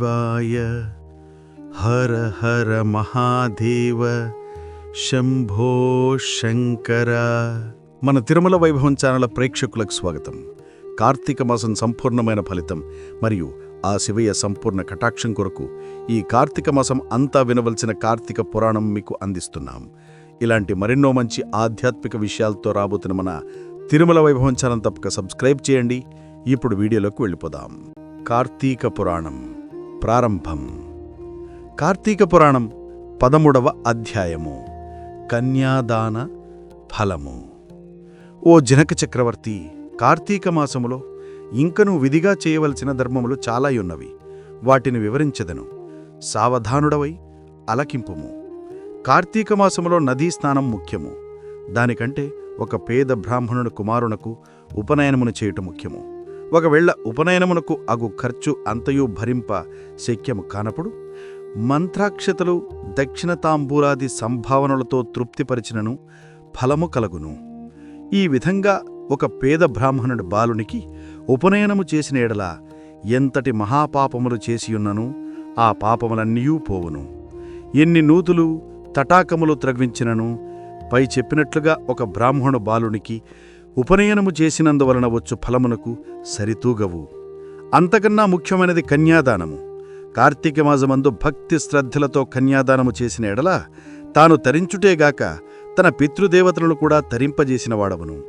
శివాయ హర హర మహాదేవ శంభో శంకర మన తిరుమల వైభవం ఛానల్ ప్రేక్షకులకు స్వాగతం. కార్తీక మాసం సంపూర్ణమైన ఫలితం మరియు ఆ శివయ్య సంపూర్ణ కటాక్షం కొరకు ఈ కార్తీక మాసం అంతా వినవలసిన కార్తీక పురాణం మీకు అందిస్తున్నాం. ఇలాంటి మరెన్నో మంచి ఆధ్యాత్మిక విషయాలతో రాబోతున్న మన తిరుమల వైభవం ఛానల్ తప్పక సబ్స్క్రైబ్ చేయండి. ఇప్పుడు వీడియోలోకి వెళ్ళిపోదాం. కార్తీక పురాణం. ప్రారంభం. కార్తీక పురాణం పదమూడవ అధ్యాయము. కన్యాదాన ఫలము. ఓ జనక చక్రవర్తి కార్తీక మాసములో ఇంకను విధిగా చేయవలసిన ధర్మములు చాలా ఉన్నవి. వాటిని వివరించెదను. సావధానుడవై అలకింపుము. కార్తీక మాసములో నదీ స్నానం ముఖ్యము. దానికంటే ఒక పేద బ్రాహ్మణుడు కుమారునకు ఉపనయనమును చేయుట ముఖ్యము. ఒకవేళ ఉపనయనమునకు అగు ఖర్చు అంతయు భరింప శక్యము కానప్పుడు మంత్రాక్షతలు దక్షిణతాంబూరాది సంభావనలతో తృప్తిపరిచినను ఫలము కలుగును. ఈ విధంగా ఒక పేద బ్రాహ్మణుడి బాలునికి ఉపనయనము చేసిన ఎడల ఎంతటి మహాపాపములు చేసియున్నను ఆ పాపములన్నీయూ పోవును. ఎన్ని నూతులు తటాకములు త్రగ్వించినను పై చెప్పినట్లుగా ఒక బ్రాహ్మణు బాలునికి ఉపనయనము చేసినందువలన వచ్చు ఫలమునకు సరితూగవు. అంతకన్నా ముఖ్యమైనది కన్యాదానము. కార్తీక మాసమందు భక్తి శ్రద్ధలతో కన్యాదానము చేసిన ఎడల తాను తరించుటేగాక తన పితృదేవతలను కూడా తరింపజేసిన వాడవును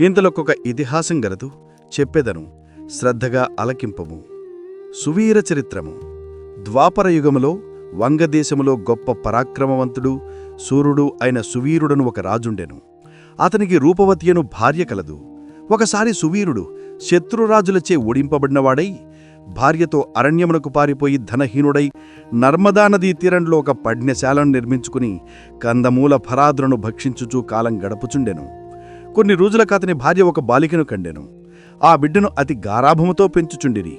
ఇంతలోకొక ఇతిహాసం గలదు చెప్పెదను శ్రద్ధగా అలకింపము సువీర చరిత్రము. ద్వాపరయుగములో వంగదేశములో గొప్ప పరాక్రమవంతుడు సూర్యుడు అయిన సువీరుడను ఒక రాజుండెను. అతనికి రూపవతియను భార్య కలదు. ఒకసారి సువీరుడు శత్రురాజులచే ఓడింపబడినవాడై భార్యతో అరణ్యమునకు పారిపోయి ధనహీనుడై నర్మదా నదీ తీరంలో ఒక పడ్నశాలను నిర్మించుకుని కందమూల ఫరాదులను భక్షించుచూ కాలం గడుపుచుండెను. కొన్ని రోజులకు అతని భార్య ఒక బాలికను కండెను. ఆ బిడ్డను అతి గారాభముతో పెంచుచుండిరి.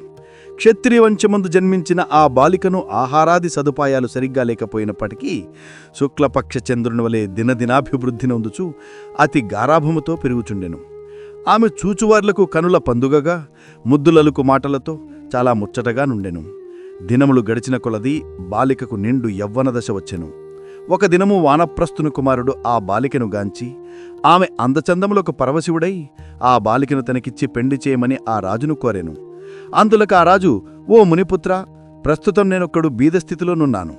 క్షత్రియ వంశమందు జన్మించిన ఆ బాలికను ఆహారాది సదుపాయాలు సరిగ్గా లేకపోయినప్పటికీ శుక్లపక్ష చంద్రుని వలె దినదినాభివృద్ధి నొందుచు అతి గారాభముతో పెరుగుచుండెను. ఆమె చూచువార్లకు కనుల పందుగగా ముద్దులలుకు మాటలతో చాలా ముచ్చటగా నుండెను. దినములు గడిచిన కొలది బాలికకు నిండు యవ్వన దశ వచ్చెను. ఒక దినము వానప్రస్తుని కుమారుడు ఆ బాలికను గాంచి ఆమె అందచందములకు పరవశివుడై ఆ బాలికను తనకిచ్చి పెండి చేయమని ఆ రాజును కోరెను. అందులకు ఆ రాజు ఓ మునిపుత్ర ప్రస్తుతం నేనొక్కడు బీదస్థితిలోనున్నాను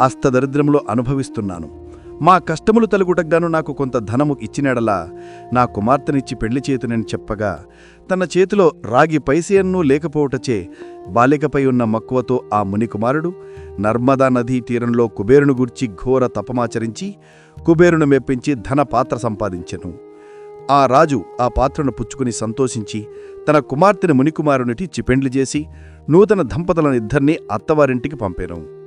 అస్తదరిద్రములో అనుభవిస్తున్నాను. మా కష్టములు తలుగుటగ్గాను నాకు కొంత ధనము ఇచ్చినడలా నా కుమార్తెనిచ్చి పెళ్ళి చేతునని చెప్పగా తన చేతిలో రాగి పైసేయన్నూ లేకపోవటచే బాలికపై ఉన్న మక్కువతో ఆ మునికుమారుడు నర్మదా నదీ తీరంలో కుబేరును గూర్చి ఘోర తపమాచరించి కుబేరును మెప్పించి ధన పాత్ర సంపాదించెను. ఆ రాజు ఆ పాత్రను పుచ్చుకుని సంతోషించి తన కుమార్తెను మునికుమారునిటి పెండ్లి చేసి నూతన దంపతులనిద్దరినీ అత్తవారింటికి పంపాను.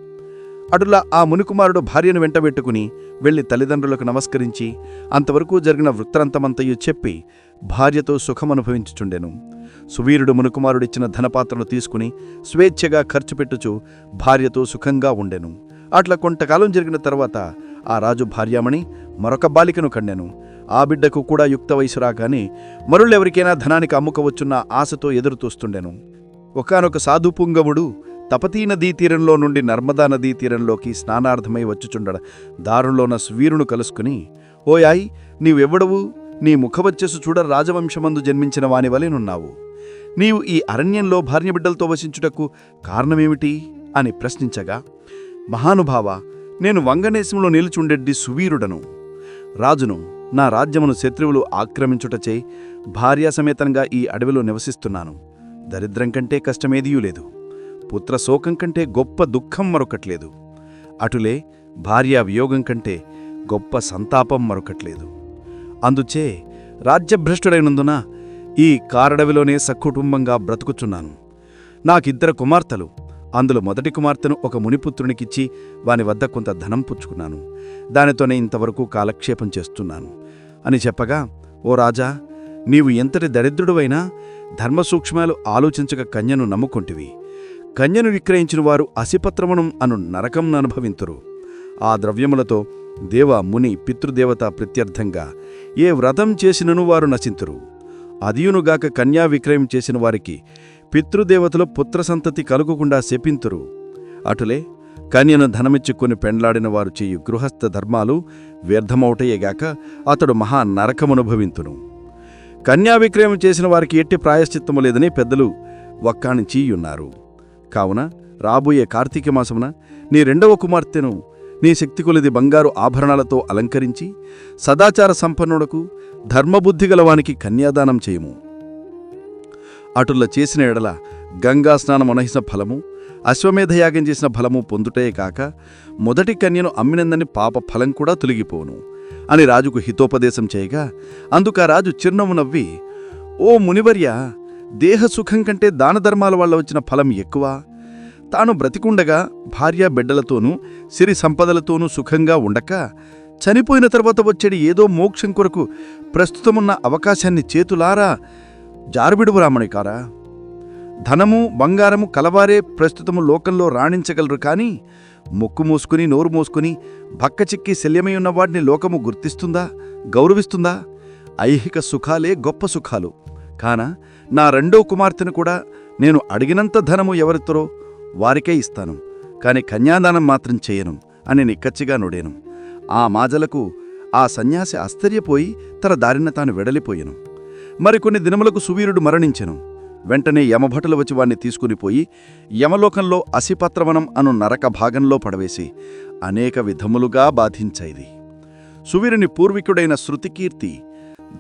అటులా ఆ మునికుమారుడు భార్యను వెంటబెట్టుకుని వెళ్ళి తల్లిదండ్రులకు నమస్కరించి అంతవరకు జరిగిన వృత్తాంతమంతయు చెప్పి భార్యతో సుఖమనుభవించుచుండెను. సువీరుడు మునుకుమారుడిచ్చిన ధనపాత్రను తీసుకుని స్వేచ్ఛగా ఖర్చు పెట్టుచు భార్యతో సుఖంగా ఉండెను. అట్లా కొంతకాలం జరిగిన తర్వాత ఆ రాజు భార్యామణి మరొక బాలికను కండెను ఆ బిడ్డకు కూడా యుక్త వయసు రాగానే మరుళ్ళెవరికైనా ధనానికి అమ్ముకోవచ్చున్న ఆశతో ఎదురుతూస్తుండెను ఒకనొక సాధుపుంగవుడు తపతీ నదీ తీరంలో నుండి నర్మదా నదీ తీరంలోకి స్నానార్థమై వచ్చుచుండడ. దారులోన స్వీరును కలుసుకుని ఓయాయ్ నీవెవ్వడవు? నీ ముఖవచ్చెసు చూడ రాజవంశమందు జన్మించిన వాని వలెనున్నావు నీవు ఈ అరణ్యంలో భార్యబిడ్డలతో వసించుటకు కారణమేమిటి? అని ప్రశ్నించగా మహానుభావ నేను వంగనేశంలో నిలుచుండెడ్డి సువీరుడను. రాజును నా రాజ్యమును శత్రువులు ఆక్రమించుటచే భార్యాసమేతంగా ఈ అడవిలో నివసిస్తున్నాను. దరిద్రం కంటే కష్టమేదియూ లేదు. పుత్రశోకం కంటే గొప్ప దుఃఖం మరొకట్లేదు. అటులే భార్యా వియోగం కంటే గొప్ప సంతాపం మరొకట్లేదు. అందుచే రాజ్యభ్రష్టుడైనందున ఈ కారడవిలోనే సకుటుంబంగా బ్రతుకుచున్నాను. నాకిద్దరు కుమార్తెలు అందులో మొదటి కుమార్తెను ఒక మునిపుత్రునికిచ్చి వాని వద్ద కొంత ధనం పుచ్చుకున్నాను. దానితోనే ఇంతవరకు కాలక్షేపం చేస్తున్నాను. అని చెప్పగా ఓ రాజా నీవు ఎంతటి దరిద్రుడువైనా ధర్మసూక్ష్మాలు ఆలోచించక కన్యను నమ్ముకొంటివి. కన్యను విక్రయించిన వారు అసిపత్రమణం అను నరకం అనుభవింతురు. ఆ ద్రవ్యములతో దేవ ముని పితృదేవత ప్రత్యర్థంగా ఏ వ్రతం చేసినను వారు నశింతురు. అదియునుగాక కన్యా విక్రయం చేసిన వారికి పితృదేవతలు పుత్రసంతతి కలుగకుండా శపింతురు. అటులే కన్యను ధనమిచ్చుకొని పెండ్లాడిన వారు చేయు గృహస్థ ధర్మాలు వ్యర్థమౌటయ్యేగాక అతడు మహా నరకమనుభవింతును. కన్యా విక్రయం చేసిన వారికి ఎట్టి ప్రాయశ్చిత్తము లేదని పెద్దలు వక్కాణించియున్నారు. కావున రాబోయే కార్తీక మాసమున నీ రెండవ కుమార్తెను నీ శక్తి కొలిది బంగారు ఆభరణాలతో అలంకరించి సదాచార సంపన్నుడకు ధర్మబుద్ధి గలవానికి కన్యాదానం చేయము. అటుల్ల చేసిన ఎడల గంగా స్నానం అనహిసిన ఫలము అశ్వమేధయాగం చేసిన ఫలము పొందుటే కాక మొదటి కన్యను అమ్మినందని పాప ఫలం కూడా తొలగిపోను అని రాజుకు హితోపదేశం చేయగా అందుక రాజు చిరునవ్వు నవ్వి ఓ మునివర్య దేహసుఖం కంటే దానధర్మాల వల్ల వచ్చిన ఫలం ఎక్కువ. తాను బ్రతికుండగా భార్య బిడ్డలతోనూ సిరి సంపదలతోనూ సుఖంగా ఉండక చనిపోయిన తర్వాత వచ్చేది ఏదో మోక్షం కొరకు ప్రస్తుతమున్న అవకాశాన్ని చేతులారా జారుబిడు రామణి కారా? ధనము బంగారము కలవారే ప్రస్తుతము లోకంలో రాణించగలరు కానీ ముక్కు మూసుకుని నోరు మూసుకుని భక్క చిక్కి శల్యమై ఉన్నవాడిని లోకము గుర్తిస్తుందా? గౌరవిస్తుందా? ఐహిక సుఖాలే గొప్ప సుఖాలు. కాన నా రెండో కుమార్తెను కూడా నేను అడిగినంత ధనము ఎవరితరో వారికే ఇస్తాను. కాని కన్యాదానం మాత్రం చేయను అని నిక్కచ్చిగా నుడేను. ఆ మాజలకు ఆ సన్యాసి ఆశ్చర్యపోయి తన దారిన తాను విడలిపోయెను. మరికొన్ని దినములకు సువీరుడు మరణించెను. వెంటనే యమభటులు వచ్చి వాణ్ణి తీసుకునిపోయి యమలోకంలో అసిపత్రవనం అను నరక భాగంలో పడవేసి అనేక విధములుగా బాధించైది. సువీరుని పూర్వీకుడైన శృతికీర్తి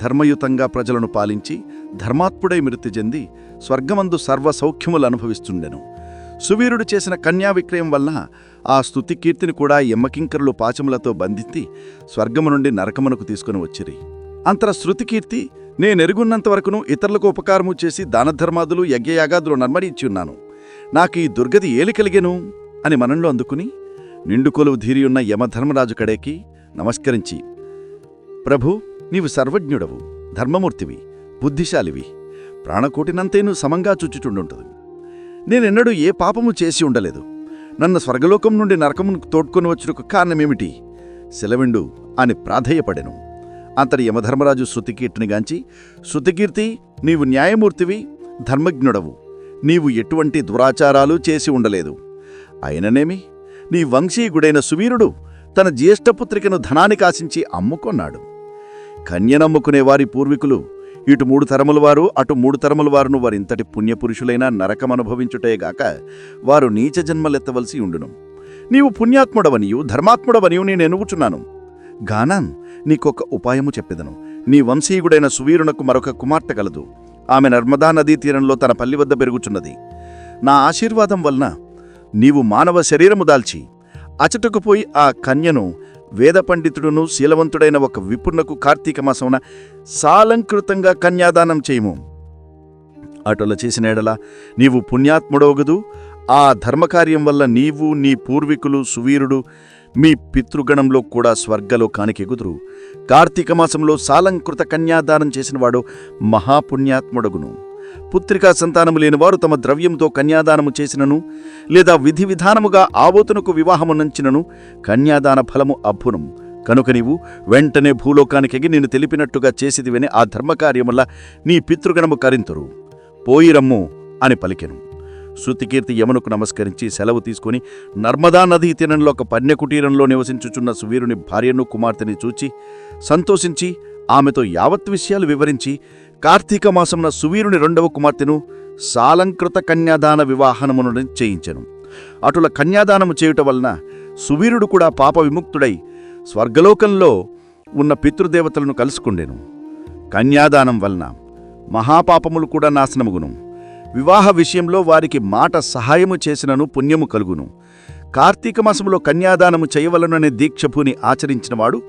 ధర్మయుతంగా ప్రజలను పాలించి ధర్మాత్ముడై మృతి చెంది స్వర్గమందు సర్వ సౌఖ్యములు అనుభవిస్తుండెను. సువీరుడు చేసిన కన్యా విక్రయం వల్ల ఆ స్థుతికీర్తిని కూడా యమ్మకింకరులు పాచములతో బంధించి స్వర్గము నుండి నరకమునకు తీసుకుని వచ్చిరి. అంతర శృతికీర్తి నేనెరుగున్నంతవరకును ఇతరులకు ఉపకారము చేసి దానధర్మాదులు యజ్ఞయాగాదులు నన్మరించున్నాను నాకు ఈ దుర్గతి ఏలి కలిగెను? అని మనంలో అందుకుని నిండుకొలువు ధీరియున్న యమధర్మరాజు కడేకి నమస్కరించి ప్రభు నీవు సర్వజ్ఞుడవు ధర్మమూర్తివి బుద్ధిశాలివి ప్రాణకోటినంతేను సమంగా చుచ్చుచుండుంటది నేనెన్నడూ ఏ పాపము చేసి ఉండలేదు. నన్ను స్వర్గలోకం నుండి నరకమును తోడ్కొని వచ్చుటకు కారణమేమిటి? సెలవిండు అని ప్రాధేయపడెను. అంతటి యమధర్మరాజు శృతికీర్తినిగాంచి శృతికీర్తి నీవు న్యాయమూర్తివి ధర్మజ్ఞుడవు. నీవు ఎటువంటి దురాచారాలు చేసి ఉండలేదు. అయిననేమి నీ వంశీయుడైన సువీరుడు తన జ్యేష్ఠపుత్రికను ధనానికి ఆశించి అమ్ముకొన్నాడు. కన్యనమ్ముకునే వారి పూర్వీకులు ఇటు మూడు తరముల వారు అటు మూడు తరముల వారును వారింతటి పుణ్యపురుషులైన నరకమనుభవించుటేగాక వారు నీచ జన్మలెత్తవలసి ఉండును. నీవు పుణ్యాత్ముడవనియు ధర్మాత్ముడవనియు నేను ఎనుగుచున్నాను గానాన్ నీకొక ఉపాయము చెప్పెదను. నీ వంశీయుడైన సువీరునకు మరొక కుమార్తె కలదు. ఆమె నర్మదా నదీ తీరంలో తన పల్లి వద్ద పెరుగుచున్నది. నా ఆశీర్వాదం వలన నీవు మానవ శరీరము దాల్చి అచటకు పోయి ఆ కన్యను వేద పండితుడును శీలవంతుడైన ఒక విపుణకు కార్తీక మాసమున సాలంకృతంగా కన్యాదానం చేయము. అటుల చేసిన ఎడల నీవు పుణ్యాత్ముడవగదు. ఆ ధర్మకార్యం వల్ల నీవు నీ పూర్వీకులు సువీరుడు మీ పితృగణంలో కూడా స్వర్గలోకానికి ఎగుదురు. కార్తీక మాసంలో సాలంకృత కన్యాదానం చేసినవాడు మహాపుణ్యాత్ముడగును. పుత్రికా సంతానము లేనివారు తమ ద్రవ్యంతో కన్యాదానము చేసినను లేదా విధి విధానముగా ఆవోతునకు వివాహము నంచినను కన్యాదాన ఫలము అబ్బునం. కనుక నీవు వెంటనే భూలోకానికెగి నేను తెలిపినట్టుగా చేసిదివని ఆ ధర్మకార్యముల నీ పితృగణము కరింతురు. పోయిరమ్ము అని పలికెను. శృతికీర్తి యమునకు నమస్కరించి సెలవు తీసుకుని నర్మదా నదీ తీరంలో ఒక పన్యకుటీరంలో నివసించుచున్న సువీరుని భార్యను కుమార్తెని చూచి సంతోషించి ఆమెతో యావత్ విషయాలు వివరించి కార్తీక మాసంన సువీరుని రెండవ కుమార్తెను సాలంకృత కన్యాదాన వివాహనమును చేయించెను. అటుల కన్యాదానము చేయుట వలన సువీరుడు కూడా పాప విముక్తుడై స్వర్గలోకంలో ఉన్న పితృదేవతలను కలుసుకుండెను. కన్యాదానం వలన మహాపాపములు కూడా నాశనముగును. వివాహ విషయంలో వారికి మాట సహాయము చేసినను పుణ్యము కలుగును. కార్తీక మాసములో కన్యాదానము చేయవలననే దీక్షభూని ఆచరించినవాడు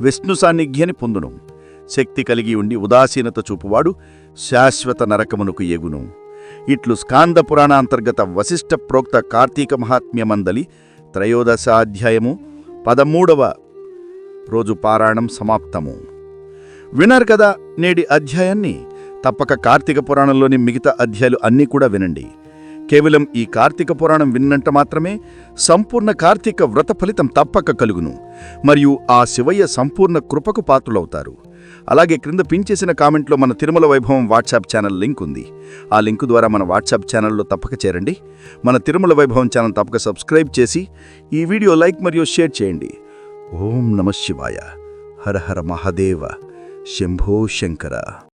విష్ణు సాన్నిధ్యని పొందును. శక్తి కలిగి ఉండి ఉదాసీనత చూపువాడు శాశ్వత నరకమునకు ఎగును. ఇట్లు స్కాంద పురాణ అంతర్గత వశిష్ఠ ప్రోక్త కార్తీక మహాత్మ్యమందలి త్రయోదశాధ్యాయము పదమూడవ రోజు పారాయణం సమాప్తము. వినరు కదా నేడి అధ్యాయాన్ని? తప్పక కార్తీక పురాణంలోని మిగతా అధ్యాయాలు అన్నీ కూడా వినండి. కేవలం ఈ కార్తీక పురాణం విన్నంట మాత్రమే సంపూర్ణ కార్తీక వ్రత ఫలితం తప్పక కలుగును. మరియు ఆ శివయ్య సంపూర్ణ కృపకు పాత్రులవుతారు. అలాగే క్రింద పిన్ చేసిన కామెంట్లో మన తిరుమల వైభవం వాట్సాప్ ఛానల్ లింక్ ఉంది. ఆ లింక్ ద్వారా మన వాట్సాప్ ఛానల్లో తప్పక చేరండి. మన తిరుమల వైభవం ఛానల్ తప్పక సబ్స్క్రైబ్ చేసి ఈ వీడియో లైక్ మరియు షేర్ చేయండి. ఓం నమ శివాయ. హర హర మహాదేవ. శంభో శంకర.